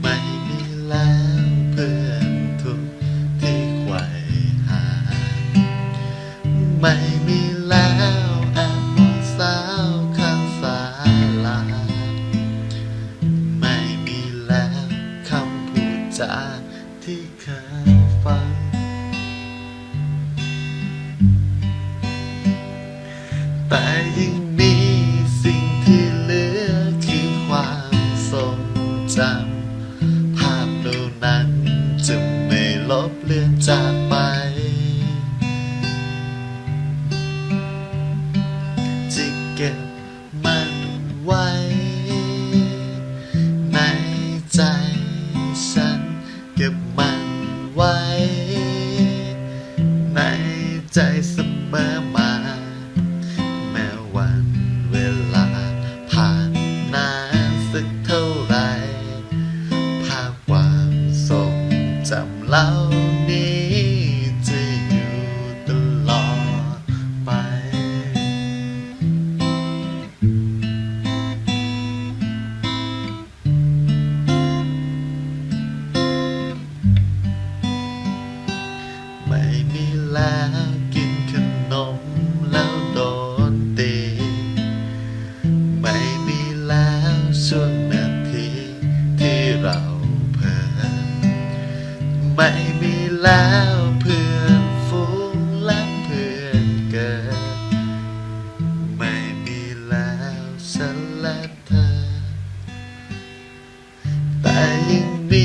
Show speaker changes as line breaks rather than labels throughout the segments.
ไม่มีแล้วเพื่อนทุกที่ไขว่หา ไม่มีแล้วแอมองสาวข้างลา ไม่มีแล้วคำพูดจาที่เคยฟัง แต่ยังมีสิ่งที่เหลือคือความทรงจำภาพนั้นจะไม่ลบเลือนจากไป จะเก็บมันไว้ ในใจฉันเก็บมันไว้ ในใจเสมอ ไม่มีแล้วเพื่อนฝูงและเพื่อนเกิด ไม่มีแล้วสละเธอแต่ยังมี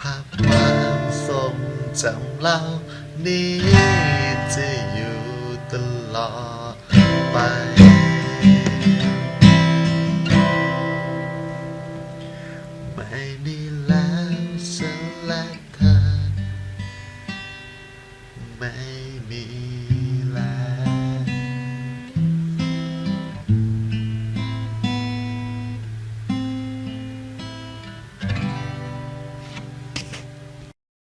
ภาพความทรงจำเล่านี้จะอยู่ตลอดไปไม่มีแล้วฉันแเธอไม่มี